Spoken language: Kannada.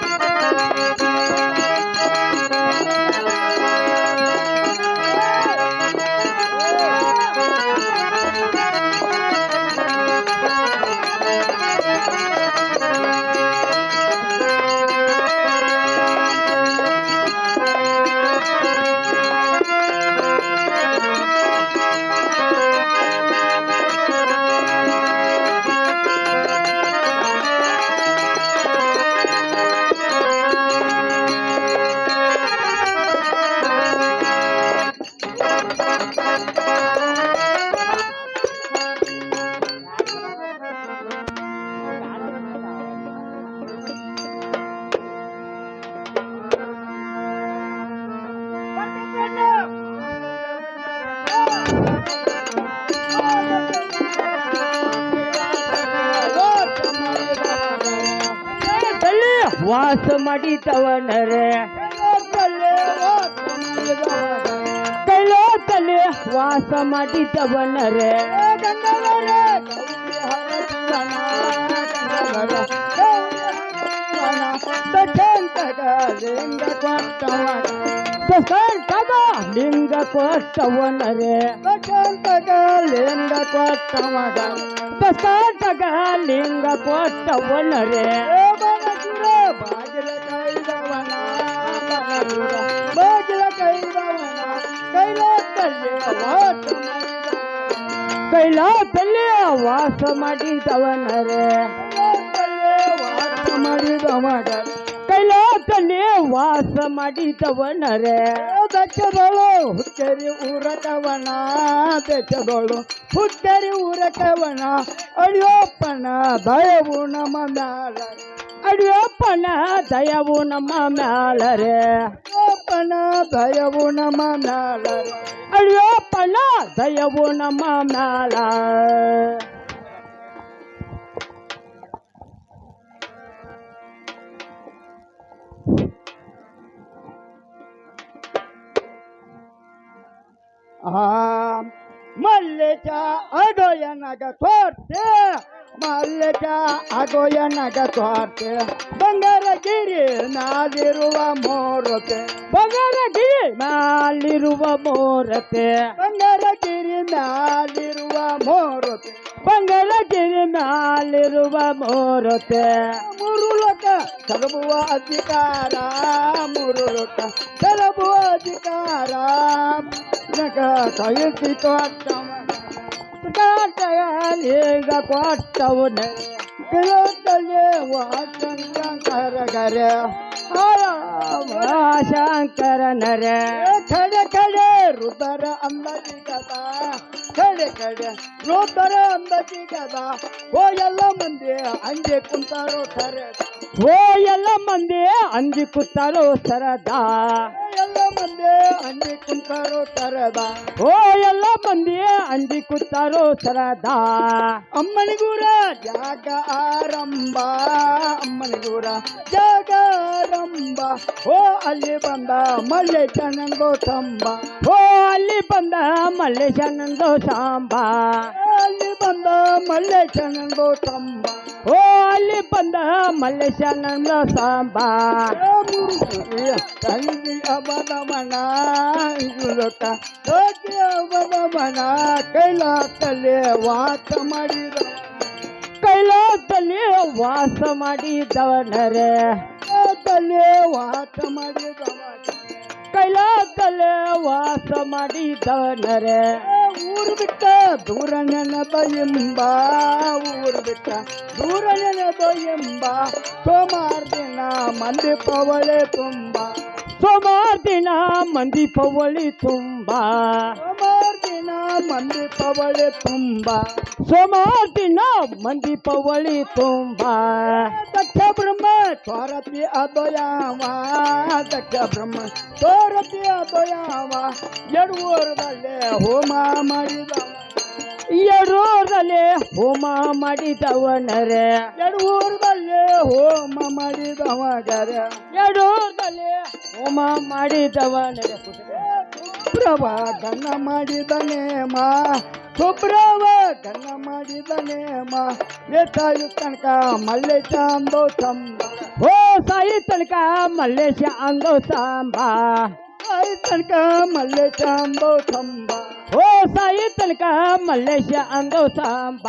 Música ವಾಸ ಮಾಡಿದವನರೆ. ತಲೆ. ವಾಸ ಮಾಡಿದವನರೆ. ತಗ ಲಿಂಗ ಕೊಟ್ಟವನರೆ. ಲಿಂಗ ಕೊಟ್ಟವನ. ತಗ ಲಿಂಗ ಕೊಟ್ಟವನರೆ. કૈલા તલે વાસ માટી તવન રે. કૈલા ತಲೆ ವಾಸ ಮಾಡಿದವನರೆ. ಬೆಚ್ಚಗಳು ಹುಚ್ಚರಿ ಊರಟವನ ಬೆಚ್ಚಗಳು ಹುಚ್ಚರಿ ಊರಟವನ ಅಡಿಯೋಪ್ಪನ ದಯವು ನಮ್ಮ ಮ್ಯಾಲ ಅಡಿಯೋಪ್ಪನ ದಯವು ನಮ್ಮ ಮ್ಯಾಲರೆ. ಅಡಿಯೋಪ್ಪನ ದಯವು ನಮ್ಮ ಮ್ಯಾಲ ಅಡಿಯೋಪ್ಪನ ದಯವು ನಮ್ಮ ಮ್ಯಾಲ ಆ ಮಲ್ಲೆಚ ಅಗೋಯನಗ ತೋರ್ತೆ ಮಲ್ಲೆಚ ಅಗೋಯನಗ ತೋರ್ತೆ ಬಂಗಾರಗಿರಿ ನಾದಿರುವ ಮೋರತೆ, ಬಂಗಾರಗಿರಿ ನಾಲಿರುವ ಮೋರತೆ. ಬಂಗಾರಗಿರಿ ನಾದಿರುವ ಮೋರತೆ, ಬಂಗಾರಗಿರಿ ನಾಲಿರುವ ಮೋರತೆ. మురులొక చదువు అధికార మురులొక చదువు అధికార తయసి కోట్టమీగ కోట్టవునే శంకర శంకర నరే ఖడే ఖడే రుదర అంబలి కదా ಕಡೆ ರುದರ ಅಂಬಜಿಗದ ಕಡೆ ಕಡೆ ರುದರ ಅಂಬಜಿಗದ ಓ ಎಲ್ಲ ಮಂದಿ ಹಂಗೆ ಕುಂತಾರೋ ಸರೆ ಓ ಎಲ್ಲ ಮಂದಿ ಅಂಜಿ ಕೂತಾರೋ ಸರದಾ ಎಲ್ಲ ಮಂದಿ ಹಂಗೆ ಕುಂತಾರೋ ಸರದ ಓ ಎಲ್ಲ ಮಂದಿ ಅಂಜಿ ಕೂತಾರೋ ಸರದಾ ಅಮ್ಮನಿಗೂರ ಜಾಗ ಆರಂಭ ಅಮ್ಮನಿಗೂರ ಜಾಗ ಆರಂಭ ಓ ಅಲ್ಲಿ ಬಂದ ಮಲ್ಲೆ ಚನ್ನಂಗೋ ತಂಬ ಓ ಅಲ್ಲಿ ಬಂದ ಮಲ್ಲೇಶನಂದೋ ಸಾಂಬ ಅಲ್ಲಿ ಬಂದ ಮಲ್ಲೆ ಚನ್ನಂಗೋ ತಂಬ ಓ ಅಲ್ಲಿ ಬಂದ ಮಲ್ಲೇಶನಂದ ಸಾಂಬ ತಂಗಿ ಅಬದಮನ ಇರುಲಕ ಹೋಗಿ ಅಬದಮನ ಕೈಲಾಸಲ್ಲಿ ವಾಸ ಮಾಡಿದ ಕೈಲಾಸದಲ್ಲಿ ವಾಸ ಮಾಡಿದವನರೆ ಕೈಲಾಸಲ್ಲಿ ವಾಸ ಮಾಡಿದ ಕೈಲಾಸದಲ್ಲಿ ವಾಸ ಮಾಡಿದವನರೆ ಊರು ಬಿಟ್ಟ ದೂರ ನೆನಪ ಎಂಬ ಊರು ಬಿಟ್ಟ ದೂರ ನೆನಪ ಎಂಬ ಸೋಮಾರ ದಿನ ಮಂದಿ ಪವಳೆ ತುಂಬ ಸೋಮಾರ ದಿನ ಮಂದಿ ಪವಳಿ ತುಂಬ ಸೋಮಾರ ದಿನ ಮಂದಿ ಪವಳೆ ತುಂಬ. ಸೋಮಾಟಿನ ಮಂದಿ ಪವಳಿ ತುಂಬ. ದಕ್ಷ ಬ್ರಹ್ಮ ತೋರತಿ ಅದ್ವಯಾವ. ದಕ್ಷ ಬ್ರಹ್ಮ ತೋರತಿ ಅದ್ವಯಾವ. ಎಡುವರದಲ್ಲೇ ಹೋಮ ಮಾಡಿದವ ಎರಡೂರಲ್ಲಿ ಹೋಮ ಮಾಡಿದವನರೆ. ಎಡೂರದಲ್ಲೇ ಹೋಮ ಮಾಡಿದವನರೆ. ಎಡೂರದಲ್ಲೇ ಹೋಮ ಮಾಡಿದವನರೆ. ಸುಬ್ರವ ಗನ್ನ ಮಾಡಿದ ನೇಮ ಸುಬ್ರವ ಗನ್ನ ಮಾಡಿದ ನೇಮ ಎತ್ತಾಯು ತನಕ ಮಲ್ಲೆ ಚಾಂದೋ ಚಂಬ ಓ ಸಾಯಿ ತನಕ ಮಲ್ಲೇಶ ಅಂಗೋ ಸಾಂಬ ಸಾಯಿ ತನಕ ಮಲ್ಲೆ ಚಾಂಬೋ ಕಂಬ ಓ ಸಾಯಿ ತನಕ ಮಲ್ಲೇಶ ಅಂಗೋ ಸಾಂಬ